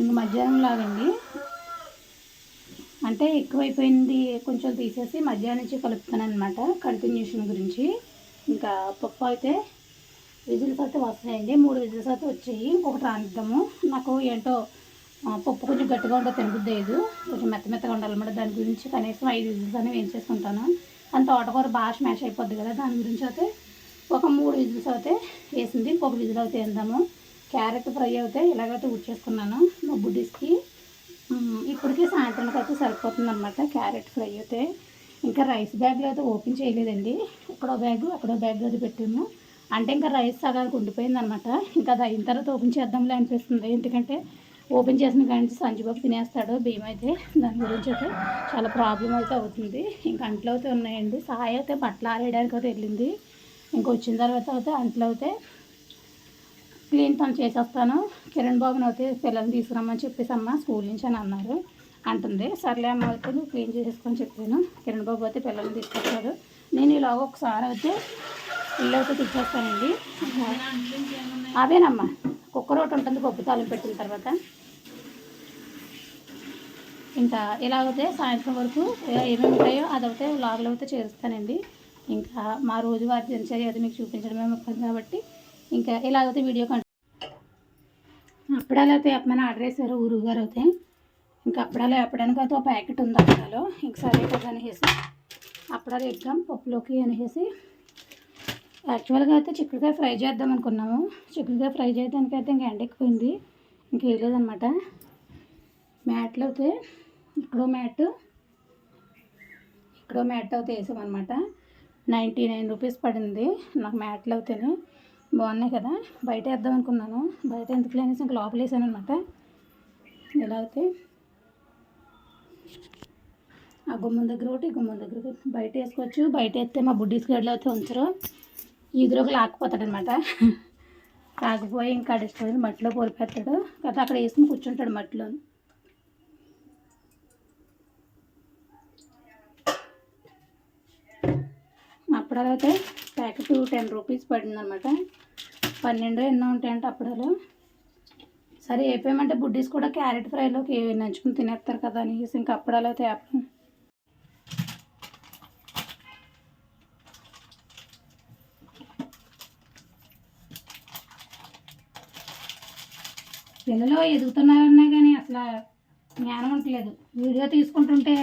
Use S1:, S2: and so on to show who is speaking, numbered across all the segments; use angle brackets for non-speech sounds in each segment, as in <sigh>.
S1: ఇంక మధ్యాహ్నం లాగండి. అంటే ఎక్కువైపోయింది కొంచెం తీసేసి మధ్యాహ్నం నుంచి కలుపుతాను అనమాట కంటిన్యూషన్ గురించి. ఇంకా పప్పు అయితే విజిల్స్ అయితే వస్తాయండి మూడు విజిల్స్ అయితే వచ్చాయి. ఇంకొకటి రానిద్దాము. నాకు ఏంటో పప్పు కొంచెం గట్టిగా ఉంటే తినబుద్దేదు కొంచెం మెత్త మెత్తగా ఉండాలన్నమాట. దాని గురించి కనీసం ఐదు విజిల్స్ అనేవి వేయించేసుకుంటాను. అంత తోటకూర బాగా స్మాష్ అయిపోద్ది కదా దాని గురించి అయితే ఒక మూడు విజిల్స్ అయితే వేసింది. ఇంకొక విజిల్ అయితే వేద్దాము. క్యారెట్ ఫ్రై అయితే ఇలాగైతే ఉడిచేసుకున్నాను మా బుడ్డీస్కి. ఇప్పటికే సాయంత్రానికి అయితే సరిపోతుంది అనమాట క్యారెట్ ఫ్రై అయితే. ఇంకా రైస్ బ్యాగ్లో అయితే ఓపెన్ చేయలేదండి. ఇక్కడో బ్యాగ్ అక్కడో బ్యాగ్ అది పెట్టాము. అంటే ఇంకా రైస్ సగానికి ఉండిపోయింది అనమాట ఇంకా అది అయిన తర్వాత ఓపెన్ చేద్దాంలే అనిపిస్తుంది. ఎందుకంటే ఓపెన్ చేసిన కానీ సంజుబాబు తినేస్తాడు భీమ్ అయితే. దాని గురించి అయితే చాలా ప్రాబ్లం అయితే అవుతుంది. ఇంకా అంట్లో అయితే ఉన్నాయండి. సాయి అయితే బట్టలు ఆరేయడానికి అయితే వెళ్ళింది. ఇంకా వచ్చిన తర్వాత అయితే అంట్లో అయితే క్లీన్ పని చేసేస్తాను. కిరణ్ బాబుని అయితే పిల్లల్ని తీసుకురమ్మని చెప్పేసి అమ్మ స్కూల్ నుంచి అని అన్నారు. అంటుంది. సర్లే అమ్మ అయితే నువ్వు క్లీన్ చేసేసుకొని చెప్పాను. కిరణ్ బాబు అయితే పిల్లల్ని తీసుకొచ్చాడు నేను ఇలాగ ఒకసారి అయితే ఇల్లు అయితే తెచ్చేస్తానండి అదేనమ్మా కుక్కర్ ఒకటి ఉంటుంది పప్పు తాలింపు పెట్టిన తర్వాత. ఇంకా ఇలాగైతే సాయంత్రం వరకు ఏమేమి ఉంటాయో అదైతే లాగ్లో అయితే చేరుస్తానండి. ఇంకా మా రోజువారి దినచర్య అది మీకు చూపించడమే ముఖ్యం కాబట్టి ఇంకా ఇలాగైతే వీడియో కంటి అప్పడాలు అయితే ఆర్డర్ చేశారు ఊరుగారు అయితే. ఇంకా అప్పడాలు చెప్పడానికి అయితే ఒక ప్యాకెట్ ఉంది అప్పడాలు. ఇంక సరే కదా అనేసి అప్పడాలు వేద్దాం పప్పులోకి అనేసి. యాక్చువల్గా అయితే చిక్కుడుకాయ ఫ్రై చేద్దాం అనుకున్నాము. చిక్కుడుకాయ ఫ్రై చేయడానికి అయితే ఇంకా ఎండ ఇంకా ఇంక వేయలేదన్నమాట మ్యాట్లు అయితే ఇక్కడో మ్యాట్ ఇక్కడో మ్యాట్ అయితే వేసామన్నమాట. నైంటీ నైన్ రూపీస్ పడింది. నాకు మ్యాట్లు అవుతాయి బాగున్నాయి కదా? బయట వేద్దాం అనుకున్నాను. బయట ఎందుకు లేనేసి ఇంకా లోపల వేసాను అనమాట ఎలా అయితే? ఆ గుమ్మం దగ్గర ఒకటి గుమ్మం దగ్గర బయట వేసుకోవచ్చు. బయట వేస్తే మా బుడ్డీస్ గడిలో అయితే ఉంచరు. ఈదులోకి లాక్కుపోతాడనమాట <laughs> రాకపోయి ఇంకా డిస్టర్బ్ మట్టిలో పోలిపెడతాడు కదా అక్కడ వేసుకుని కూర్చుంటాడు మట్టిలో. అప్పడాలు అయితే ప్యాకెట్ టెన్ రూపీస్ పడిందనమాట. పన్నెండు ఎన్నో ఉంటాయంటే అప్పడాలు. సరే అయిపోయామంటే బుడ్డీస్ కూడా క్యారెట్ ఫ్రైలోకి నంచుకుని తినేస్తారు కదా అనేసి ఇంకా అప్పడాలు అయితే వేపం పిల్లలు ఎదుగుతున్నారన్నా కానీ అసలు జ్ఞానం ఉండలేదు వీడియో తీసుకుంటుంటే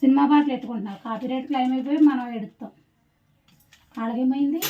S1: సినిమా పాటలు ఎత్తుకుంటున్నారు. కాపీ రేట్ క్లైమ్ అయిపోయి మనం ఎడుతాం. అలాగేమైంది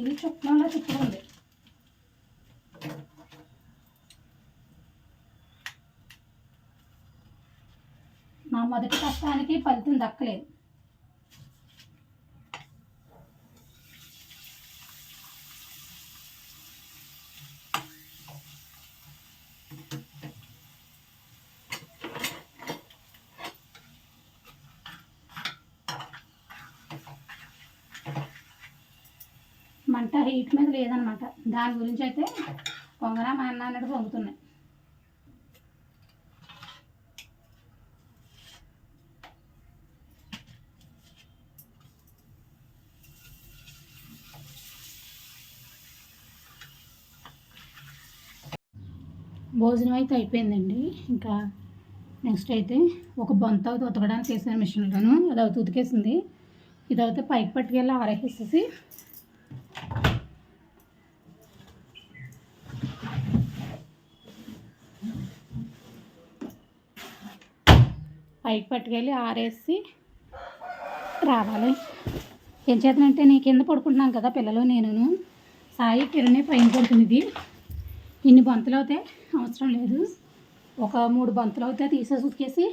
S1: ఇది చుట్టంలో చుట్టుకుంది నా మొదటి కష్టానికి ఫలితం దక్కలేదు. హీట్ మీద లేదనమాట. దాని గురించి అయితే పొంగనా మా అన్న అన్నట్టు పొంగుతున్నాయి. భోజనం అయితే అయిపోయిందండి. ఇంకా నెక్స్ట్ అయితే ఒక బొంత అయితే ఉతకడానికి వేసాను మిషన్లోను అది అవుతుంది ఉతికేసింది. ఇది అయితే పైకి పట్టుకెళ్ళి ఆరేసేసి పైకి పట్టుకెళ్ళి ఆరేసి రావాలి. ఏం చేతనంటే నీ కింద పడుకుంటున్నాను కదా పిల్లలు నేను సాయి కిరణే పైన పడుకునేది ఇన్ని బంతులు అవుతాయి అవసరం లేదు. ఒక మూడు బంతులు అవుతాయి తీసేసి ఉతికేసి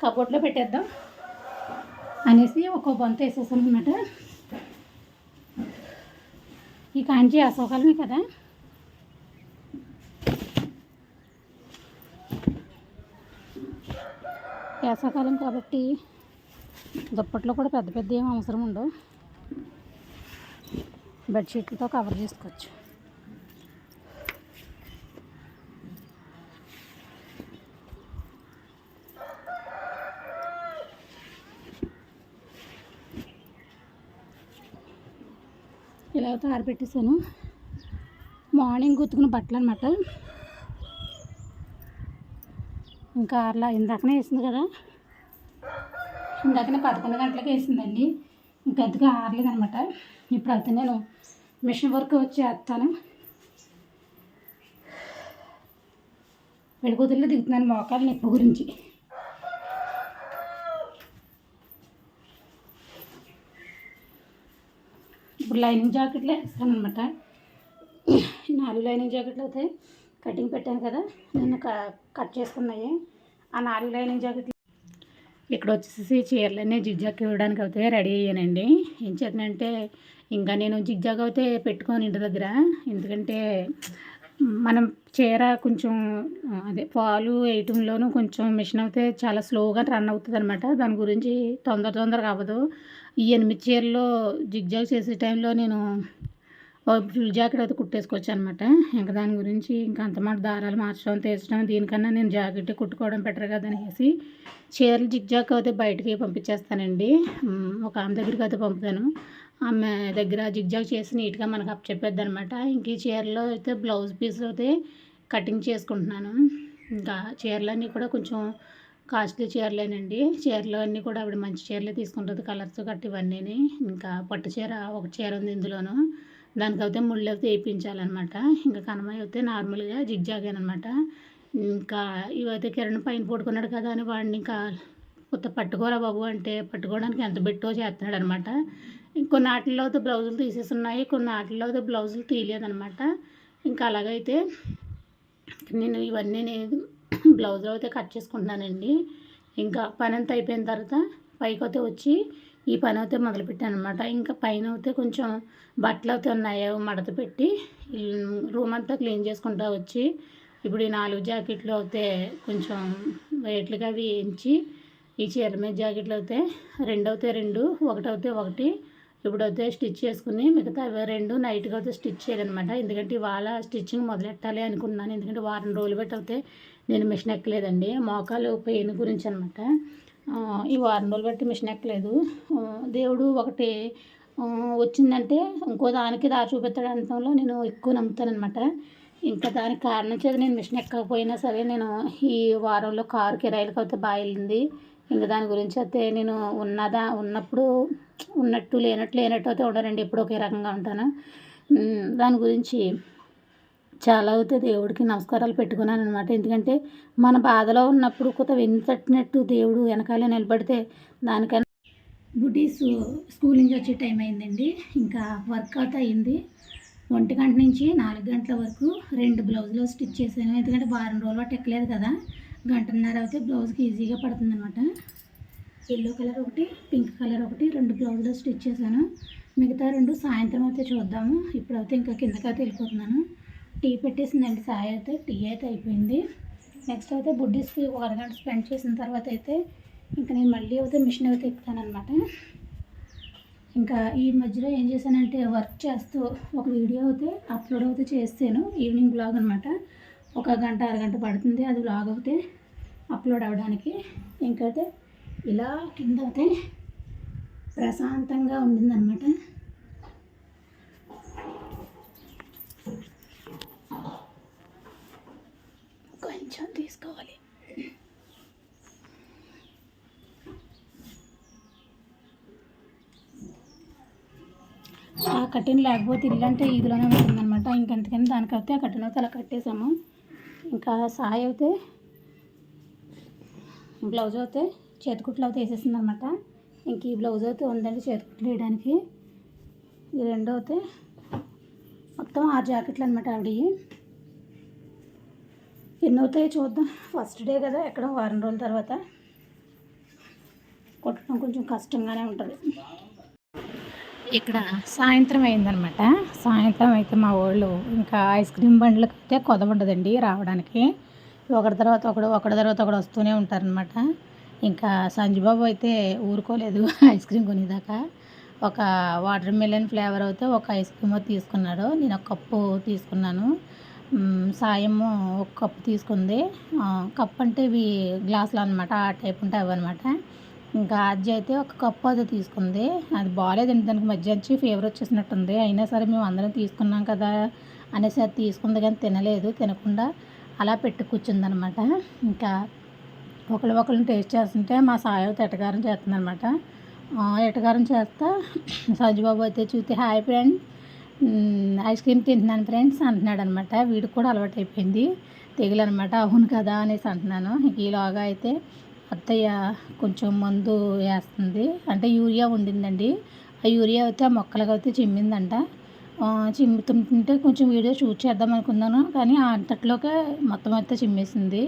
S1: కబోర్డ్లో పెట్టేద్దాం అనేసి ఒక బంత వేసేసాను అనమాట ఈ కాంచి అసోకాలమే కదా. వేసవకాలం కాబట్టి దుప్పట్లో కూడా పెద్ద పెద్ద ఏం అవసరం ఉండవు. బెడ్షీట్లతో కవర్ చేసుకోవచ్చు. ఇలా తారబెట్టేసాను మార్నింగ్ గుర్తుకున్న బట్టలు అనమాట ఇంకా అలా ఇందాకనే వేసింది కదా. ఇందాకనే పదకొండు గంటలకు వేసిందండి. ఇంకా అంతగా ఆరలేదనమాట ఇప్పుడు అయితే నేను మిషన్ వర్క్ వచ్చి వేస్తాను. వెడుకుతుల్లో దిగుతున్నాను మోకాలు నొప్పి గురించి. ఇప్పుడు లైనింగ్ జాకెట్లే వేస్తాను అనమాట నాలుగు లైనింగ్ జాకెట్లు అయితే కటింగ్ పెట్టాను కదా నేను కట్ చేసుకున్నాయి. ఆ నాలుగు లైనింగ్ జాకెట్లు ఇక్కడ వచ్చేసి చీరలన్నీ జిగ్జాగ్ ఇవ్వడానికి అయితే రెడీ అయ్యానండి. ఏం చేతనంటే ఇంకా నేను జిగ్జాగ్ అయితే పెట్టుకోను ఇంటి దగ్గర. ఎందుకంటే మనం చీర కొంచెం అదే పాలు వేయటంలోనూ కొంచెం మిషన్ అయితే చాలా స్లోగా రన్ అవుతుంది అనమాట దాని గురించి తొందర తొందరగా అవ్వదు. ఈ ఎనిమిది చీరలో జిగ్జాగ్ చేసే టైంలో నేను ఫుల్ జాకెట్ అయితే కుట్టేసుకోవచ్చు అనమాట ఇంకా దాని గురించి ఇంకా అంతమాట దారాలు మార్చడం తీర్చడం దీనికన్నా నేను జాకెట్ కుట్టుకోవడం బెటర్ కదా అనేసి చీరలు జిగ్జాక్ అయితే బయటికి పంపించేస్తానండి. ఒక ఆమె దగ్గరికి అయితే పంపుతాను. ఆమె దగ్గర జిగ్జాగ్ చేసి నీట్గా మనకు అప్ చెప్పేద్ది అనమాట ఇంక ఈ చీరలో అయితే బ్లౌజ్ పీస్ అయితే కటింగ్ చేసుకుంటున్నాను. ఇంకా చీరలన్నీ కూడా కొంచెం కాస్ట్లీ చీరలేనండి. చీరలు అన్నీ కూడా ఆవిడ మంచి చీరలే తీసుకుంటుంది కలర్స్ గట్టి ఇవన్నీ ఇంకా పట్టు చీర ఒక చీర ఉంది ఇందులోను. దానికైతే ముళ్ళు అయితే వేయించాలన్నమాట. ఇంకా కనమాయి అయితే నార్మల్గా జిగ్జాగానమాట ఇంకా ఇవైతే కిరణ్ పైన పడుకున్నాడు కదా అని వాడిని ఇంకా కొత్త పట్టుకోరా బాబు అంటే పట్టుకోవడానికి ఎంత పెట్టో చేస్తున్నాడు అనమాట ఇంకొన్ని ఆటల్లో అయితే బ్లౌజులు తీసేస్తున్నాయి కొన్ని ఆటల్లో అయితే బ్లౌజులు తీయలేదనమాట ఇంకా అలాగైతే నేను ఇవన్నీ నేను బ్లౌజులు అయితే కట్ చేసుకుంటున్నానండి. ఇంకా పని అంతా అయిపోయిన తర్వాత పైకి అయితే వచ్చి ఈ పని అయితే మొదలుపెట్టాను అనమాట ఇంకా పైన అయితే కొంచెం బట్టలు అయితే ఉన్నాయో అవి మడత పెట్టి రూమ్ అంతా క్లీన్ చేసుకుంటా వచ్చి ఇప్పుడు ఈ నాలుగు జాకెట్లు అయితే కొంచెం వెయిట్లుగా అవి వేయించి ఈ చీర మీద జాకెట్లు అయితే రెండు రెండు ఒకటి ఒకటి ఇప్పుడు అయితే స్టిచ్ చేసుకుని మిగతా అవి రెండు నైట్గా అయితే స్టిచ్ చేయాలన్నమాట. ఎందుకంటే ఇవాళ స్టిచ్చింగ్ మొదలెట్టాలి అనుకున్నాను ఎందుకంటే వారం రోజులు పెట్టి అయితే నేను మిషన్ ఎక్కలేదండి. మోకాలు పెయిన్ గురించి అనమాట ఈ వారం రోజులు బట్టి మిషన్ ఎక్కలేదు. దేవుడు ఒకటి వచ్చిందంటే ఇంకో దానికి దారి చూపెత్తాడు అనడంలో నేను ఎక్కువ నమ్ముతానమాట ఇంకా దానికి కారణం చేత నేను మిషన్ ఎక్కకపోయినా సరే నేను ఈ వారంలో కారు కిరాయిలకు అయితే బాగా వెళ్ళింది ఇంకా దాని గురించి అయితే నేను ఉన్నదా ఉన్నప్పుడు ఉన్నట్టు లేనట్టు లేనట్టు అయితే ఉండనండి. ఎప్పుడు ఒకే రకంగా ఉంటాను. దాని గురించి చాలా అయితే దేవుడికి నమస్కారాలు పెట్టుకున్నాను అనమాట ఎందుకంటే మన బాధలో ఉన్నప్పుడు కొత్త వెన్ను తట్టినట్టు దేవుడు వెనకాలే నిలబడితే దానికన్నా బుడ్డీస్ స్కూల్ నుంచి వచ్చే టైం అయిందండి. ఇంకా వర్క్ అయింది ఒంటి గంట నుంచి నాలుగు గంటల వరకు రెండు బ్లౌజులు స్టిచ్ చేశాను. ఎందుకంటే వారం రోజులు బట్టి ఎక్కలేదు కదా. గంటన్నర అయితే బ్లౌజ్కి ఈజీగా పడుతుంది అనమాట ఎల్లో కలర్ ఒకటి పింక్ కలర్ ఒకటి రెండు బ్లౌజులు స్టిచ్ చేశాను. మిగతా రెండు సాయంత్రం అయితే చూద్దాము. ఇప్పుడైతే ఇంకా కిందకైతే వెళ్ళిపోతున్నాను. టీ పెట్టేసిందండి సాయి అయితే. టీ అయితే అయిపోయింది. నెక్స్ట్ అయితే బుడ్డీస్కి ఒక అరగంట స్పెండ్ చేసిన తర్వాత అయితే ఇంకా నేను మళ్ళీ అయితే మిషన్ అయితే ఎక్కుతానమాట ఇంకా ఈ మధ్యలో ఏం చేశానంటే వర్క్ చేస్తూ ఒక వీడియో అయితే అప్లోడ్ అయితే చేస్తాను. ఈవినింగ్ బ్లాగ్ అనమాట ఒక గంట అరగంట పడుతుంది అది బ్లాగ్ అయితే అప్లోడ్ అవ్వడానికి. ఇంకైతే ఇలా కింద అయితే ప్రశాంతంగా ఉండిందనమాట కొంచెం తీసుకోవాలి. ఆ కట్టెను లేకపోతే ఇల్లు అంటే ఈదులోనే ఉంటుందన్నమాట. ఇంకెంతకని దానికైతే ఆ కట్టెను అయితే అలా కట్టేసాము ఇంకా సాయి అయితే బ్లౌజ్ అయితే చేతికుట్లు అయితే వేసేసిందనమాట ఇంక ఈ బ్లౌజ్ అయితే ఉందండి చేతికుట్లు వేయడానికి. ఈ రెండు అయితే మొత్తం ఆరు జాకెట్లు అనమాట ఆవిడవి. ఎన్ని అవుతాయో చూద్దాం. ఫస్ట్ డే కదా ఎక్కడ? వారం రోజుల తర్వాత. కొట్టడం కొంచెం కష్టంగానే ఉంటుంది. ఇక్కడ సాయంత్రం అయిందనమాట సాయంత్రం అయితే మా వాళ్ళు ఇంకా ఐస్ క్రీమ్ బండ్లకి అయితే కొదవఉండదండి రావడానికి. ఒకటి తర్వాత ఒకడు ఒకటి తర్వాత ఒకడు వస్తూనే ఉంటారనమాట ఇంకా సంజుబాబు అయితే ఊరుకోలేదు <laughs> ఐస్ క్రీమ్ కొనేదాకా. ఒక వాటర్ మిలన్ ఫ్లేవర్ అయితే ఒక ఐస్ క్రీమ్ అయితే తీసుకున్నాడు. నేను ఒక కప్పు తీసుకున్నాను. సాయము ఒక కప్పు తీసుకుంది. కప్ అంటే ఇవి గ్లాసులు అనమాట ఆ టైప్ ఉంటాయి అవన్నమాట ఇంకా అజ్జి అయితే ఒక కప్పు అది తీసుకుంది. అది బాగాలేదండి దానికి మధ్య నుంచి ఫీవర్ వచ్చేసినట్టుంది. అయినా సరే మేము అందరం తీసుకున్నాం కదా అనేసి అది తీసుకుంది కానీ తినలేదు తినకుండా అలా పెట్టి కూర్చుందనమాట ఇంకా ఒకళ్ళు ఒకళ్ళని టేస్ట్ చేస్తుంటే మా సాయవతి ఎటగారం చేస్తుందనమాట ఎటగారం చేస్తా. <coughs> సజ్జబాబు అయితే చూస్తే హాయ్ ఫ్రెండ్ ఐస్ క్రీమ్ తింటున్నాను ఫ్రెండ్స్ అంటున్నాడు అనమాట వీడికి కూడా అలవాటు అయిపోయింది తెగులనమాట. అవును కదా అనేసి అంటున్నాను. ఈలోగా అయితే అత్తయ్య కొంచెం మందు వేస్తుంది. అంటే యూరియా ఉండిందండి. ఆ యూరియా అయితే ఆ మొక్కలకు అయితే చిమ్మిందంట. చిమ్ముతుంటే కొంచెం వీడియో షూట్ చేద్దాం అనుకున్నాను. కానీ అంతట్లోకే మొత్తం అయితే చిమ్మేసింది.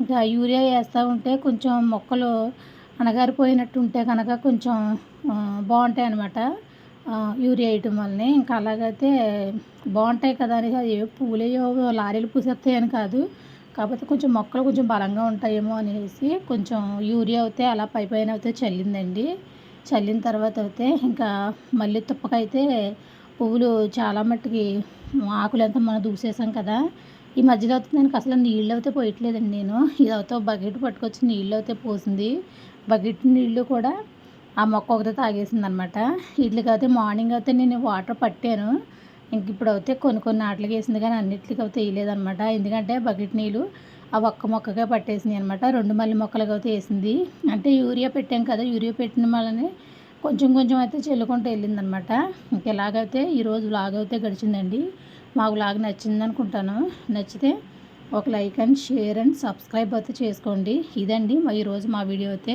S1: ఇంకా యూరియా వేస్తూ ఉంటే కొంచెం మొక్కలు అణగారిపోయినట్టు ఉంటే కనుక కొంచెం బాగుంటాయి అన్నమాట యూరియా వేయటం వల్లనే ఇంకా అలాగైతే బాగుంటాయి కదా అనేసి అది ఏ పూలేయో లారీలు పూసేస్తాయని కాదు. కాకపోతే కొంచెం మొక్కలు కొంచెం బలంగా ఉంటాయేమో అనేసి కొంచెం యూరియా అయితే అలా పై పైన అయితే చల్లిందండి. చల్లిన తర్వాత అయితే ఇంకా మళ్ళీ తుప్పకైతే పువ్వులు చాలా మట్టుకి ఆకులంతా మనం దూసేసాం కదా. ఈ మధ్యలో అయితే నేను అసలు నీళ్ళు అయితే పోయట్లేదండి నేను. ఇది అయితే బకెట్ పట్టుకొచ్చి నీళ్ళు అయితే పోసింది. బకెట్ నీళ్ళు కూడా ఆ మొక్క ఒకటే తాగేసింది అనమాట వీటికి అయితే మార్నింగ్ అయితే నేను వాటర్ పట్టాను. ఇంక ఇప్పుడు అయితే కొన్ని కొన్ని ఆటలకి వేసింది కానీ అన్నిటికి అయితే వేయలేదనమాట. ఎందుకంటే బకెట్ నీళ్ళు ఆ ఒక్క మొక్కగా పట్టేసింది అనమాట. రెండు మల్లి మొక్కలకి అయితే వేసింది. అంటే యూరియా పెట్టాం కదా యూరియా పెట్టిన వల్లనే కొంచెం కొంచెం అయితే చెల్లుకుంటూ వెళ్ళిందనమాట. ఇంక ఎలాగైతే ఈరోజు లాగ్ అయితే గడిచిందండి. మాకు లాగ్ నచ్చింది అనుకుంటాను. నచ్చితే ఒక like and share and subscribe అయితే చేసుకోండి. ఇదండి ఈరోజు మా వీడియో అయితే.